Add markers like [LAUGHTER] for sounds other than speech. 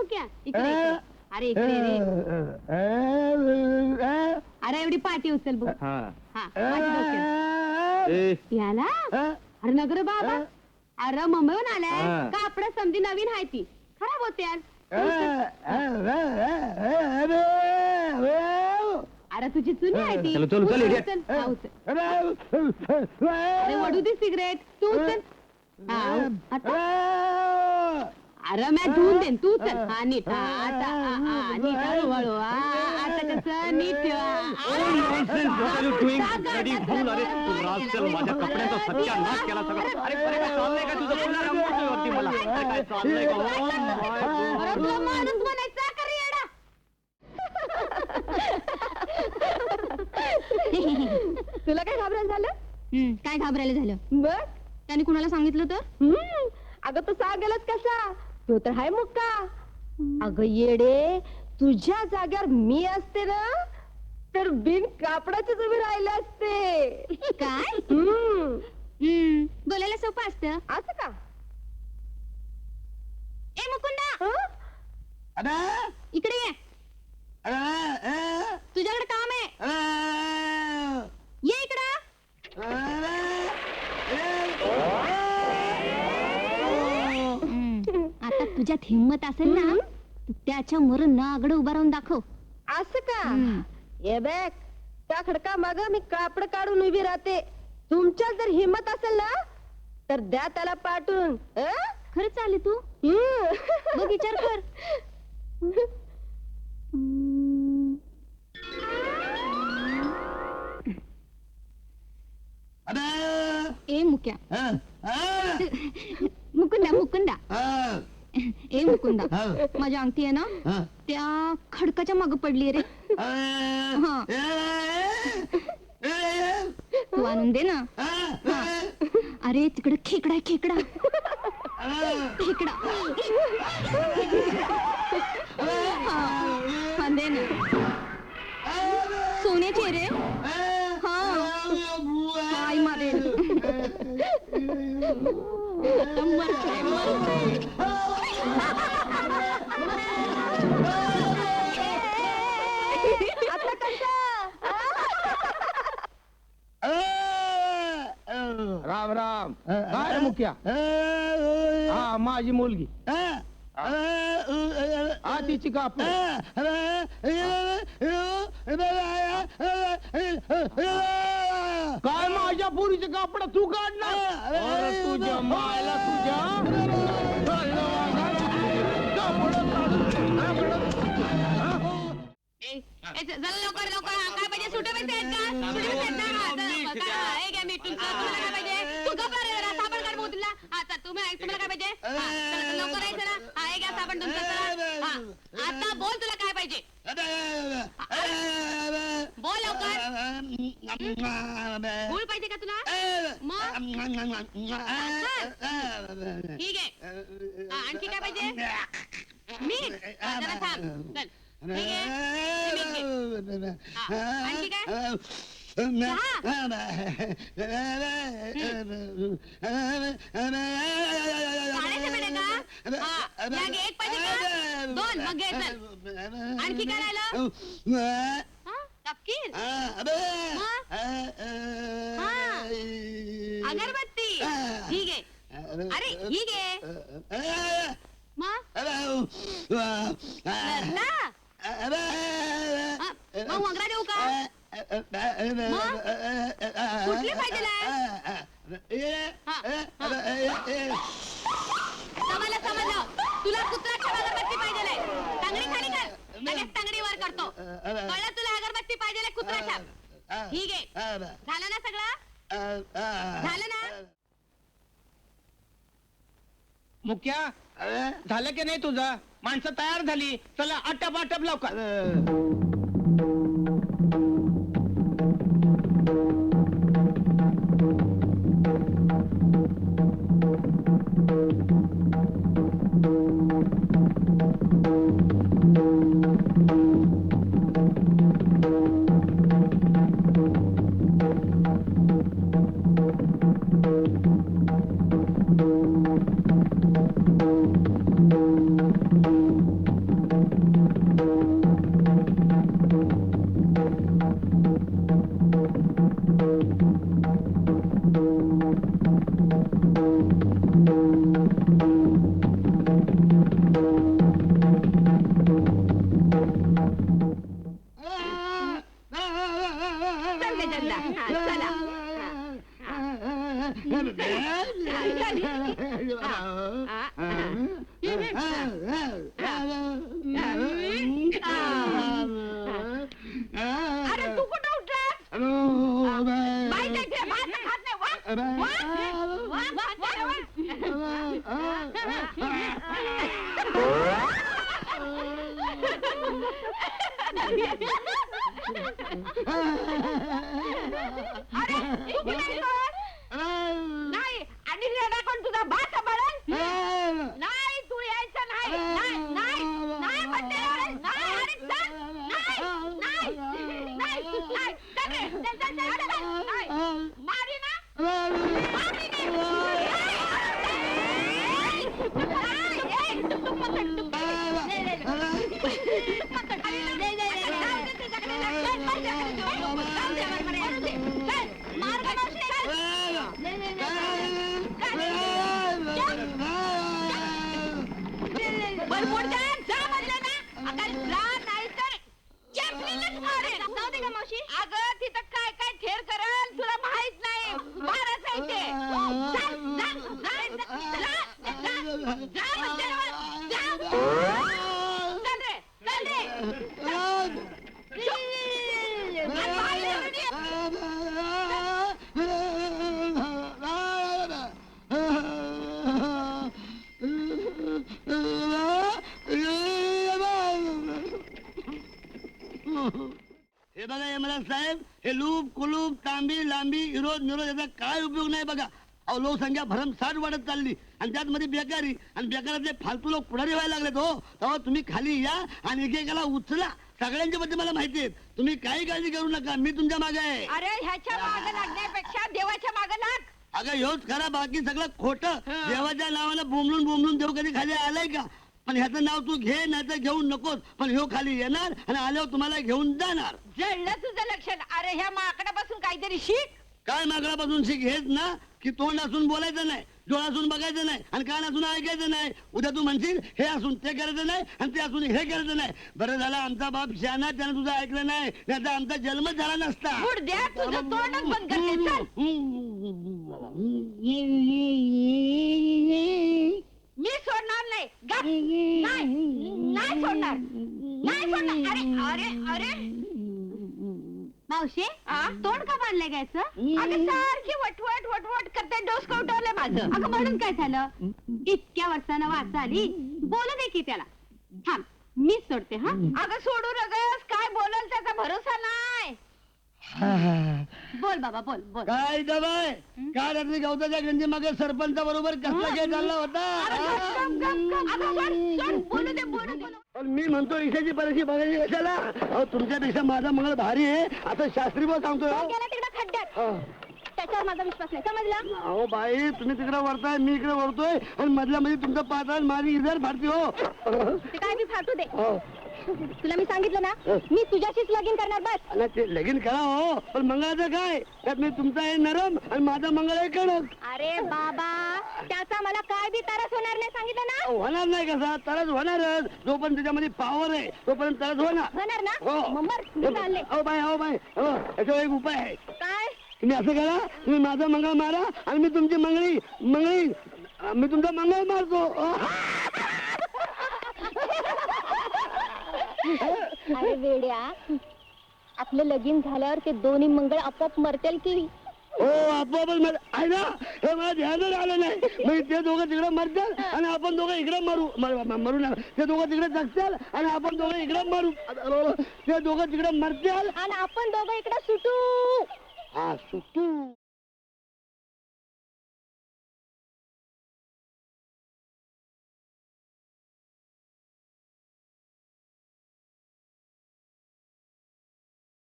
मुक्या इकडे इकडे. अरे इकडे रे अरे एवढी पाठी उचल बघ. हा. हा डोक्यात. याला? अरे नगर बाबा. अरे मुंबईहून आलाय. हा. कापड समजी नवीन आहे ती. खराब होते यार. अरे तुझी चुनी आहे ती. चलो, चलो, चल, उचल, इडियट. उचल. हा, उचल. अरे वडू दे सिगरेट. तू उचल. हा, आता. अरे मी धुवून देन तू उचल हा. नीट हा, आता हा, हा, नीट हळूहळू हा, आता कसं नीट ठेवा. nonsense, what are you doing? Bloody fool, अरे तू rascal, माझ्या कपड्यांचा सत्यानाश केला सगळा. अरे अरे, काय चाललंय का तुझं? पुन्हा रंगवतोय वरती मला. अरे, काय चाललंय का? my अरे God. तुला माणूस म्हणायचा का रे येडा? तुला काय घाबरायला झालं? हम्म, काय घाबरायला झालं? बघ त्याने कुणाला सांगितलं तर हम्म, अगं तो सांगेलच कसा? तो तर हाय मुक्का. अगं येडे तुझ्या जाग्यावर मी असते ना तर बिन कापडाचीच उभी राहिले असते. काय? हम्म, हम्म, बोलायला सोपं असतं. असं का ए मुकुंदा हं? इकडे ये तुझ्याकडे काम आहे ये इकडं हम्म, आता तुझ्यात हिंमत असेल ना त्याच्या मर नागड उभा राहून दाखव. असं का. ये बघ त्या खडका माग मी कापड काढून उभी राहते. तुमच्यात जर हिंमत असेल ना तर द्या त्याला पाठवून हं? खरंच आले तू. बघ विचार कर. ए मुक्या. मुकुंदा मुकुंदा. [LAUGHS] ए मुकुंदा. माझी अंगठी आहे ना त्या खडकाच्या माग पडली रे. हा. तू आणून दे ना. अरे तिकडे खेकडा आहे, खेकडा. खेकडा. हा. आता राम. राम काय मुख्या? हा माझी मुलगी. तिची कापू काय माझ्या पुरीचे कापड तू काढणार? तुझ्या मायला तुझ्या चला लवकर लवकर. हा, काय पाहिजे? सुटे पैसे आहेत का? सुटे पैसे आहेत ना हा, चला, बघा, घ्या मीठ तुमचं तुम्हाला काय पाहिजे? तू गप्प रे काढ चल, तुम्ही तुम्हाला काय पाहिजे चला, लवकर आहे तुमचं चला हा. आता बोल तुला काय पाहिजे. बोल लवकर. गुळ पाहिजे का तुला? ठीक आहे. हा, आणखी काय पाहिजे? मीठ हा, जरा थांब. चल. ठीक आहे. का हा या घे, एक पाहिजे का दोन मग घे चल आणखी काय राहिलं हा तपकीर अगरबत्ती ठीक आहे अरे ही घे मग रत्ना? हा, मग वंगरा देऊ का कुठली पाहिजे समजलं समजलं तुला कुत्राची अगरबत्ती पाहिजे तांगडी खाली कर लगेच तांगडी कळलं तुला अगरबत्ती पाहिजे कुत्राच्या ठीक आहे. झालं ना सगळं? झालं ना? मुख्या झालं की नाही तुझं? माणसं तयार झाली. चला आटप आटप लवकर. अरे तू कुठं उठलास बाई जायचे भात खात नाही वा वा वा वा अरे तू कुठे गेलास? हे बघा यमराज साहेब हे लूप कुलूप तांबी लांबी विरोध निरोध याचा काय उपयोग नाही बघा. अहो लोकसंख्या भरमसाठ वाढत चालली आणि त्यात मध्ये बेकारी आणि बेकारातले फालतू लोक पुढारी व्हायला लागलेत हो. तेव्हा तुम्ही खाली या आणि एकेकाला उचला. सगळ्यांच्या बद्दल मला माहिती आहे तुम्ही काही काळजी करू नका. मी तुमच्या मागे आहे. अरे ह्याच्या मागे लागण्यापेक्षा देवाच्या मागे लाग. अगं ह्योच खरा बाकी सगळं खोट. देवाच्या नावानं बोंबलून बोंबलून देव कधी खाली आलाय का? पण ह्याचं नाव तू घे नाही तर घेऊ नकोस. पण ह्यो खाली येणार आणि आल्यावर तुम्हाला घेऊन जाणार. जळलं तुझं लक्षण अरे ह्या माकडापासून काहीतरी शिक. काय मागण्यापासून शिक हेच ना? की तोंड असून बोलायचं नाही डोळा असून बघायचं नाही आणि कान असून ऐकायचं नाही. उद्या तू म्हणशील हे असून ते करायचं नाही आणि ते असून हे करायचं नाही. बरं झालं आमचा बाप शहाणा त्यानं तुझं ऐकलं नाही. नाही तर आमचा जन्मच झाला नसता. द्या तुझं तोंडच बंद करते चल. [LAUGHS] मी सोडणार नाही. गप. नाही. नाही सोडणार. नाही सोडणार. अरे अरे अरे. मावशी तोंड का बांधलंय गायचं अगं सारखी वटवट वटवट करते डोस कवटवलंय माझं. अगं म्हणून काय झालं? इतक्या वर्षानं वाच आली. बोलू दे की त्याला. थांब. मीच सोडते हा? अगं सोडू नगस काय बोलल त्याचा भरोसा नाही. बोल बाबा बोल बोल. काय दबाय काय रात्री गवताच्या गंजी मागे सरपंच बरोबर कसला खेळ चालला अरे गप, होता गप, गप, गप. अगं सोड, सोड. बोलू दे बोलू दे. पण मी म्हणतो ईशाची परीक्षा बघायची कशाला? अहो तुमच्यापेक्षा माझा मंगळ भारी आहे. आता शास्त्री बोल सांगतोय हो. गेला तिकडे खड्ड्यात. हा. त्याच्यावर माझा विश्वास नाही. समजला? अहो बाई तुम्ही तिकडे वरताय मी इकडे वरतोय आणि मधल्या मध्ये तुमचं पाहता माझी इजर फाडते हो. ते काय मी फाटू दे. हो. तुला मी सांगितलं ना मी तुझ्याशीच लगीन करणार बस. आणि ते लगीन करा हो पण मंगळाचं काय? त्यात मी तुमचा आहे नरम आणि माझा मंगळ आहे कडक. अरे बाबा त्याचा मला काय बी तारस होणार नाही सांगितलं ना? होणार नाही कसा? तरच होणारच. जोपर्यंत त्याच्यामध्ये पावर आहे तोपर्यंत तरच होणार. होणार ना? हो. मग मर, मी चालले. हो बाय हो बाय. हो याच्यावर एक उपाय आहे. काय? तुम्ही असं करा तुम्ही माझा मंगळ मारा आणि मी तुमची मंगळी मंगळी मी तुमचा मंगळ मारतो. अरे वेड्या. आपलं लगीन झाल्यावर ते दोन्ही मंगळ आपोआप मरतील की? हो आपोआपच मर आहे ना? हे मला ध्यानच आलं नाही. मग ते दोघं तिकडे मरतात आणि आपण दोघं इकडे मरू. मर- म- मरू ना ते दोघं तिकडे जगतात आणि आपण दोघं इकडे मरू. ते दोघं तिकडे मरतात आणि आपण दोघं इकडे सुटू. हा सुटू.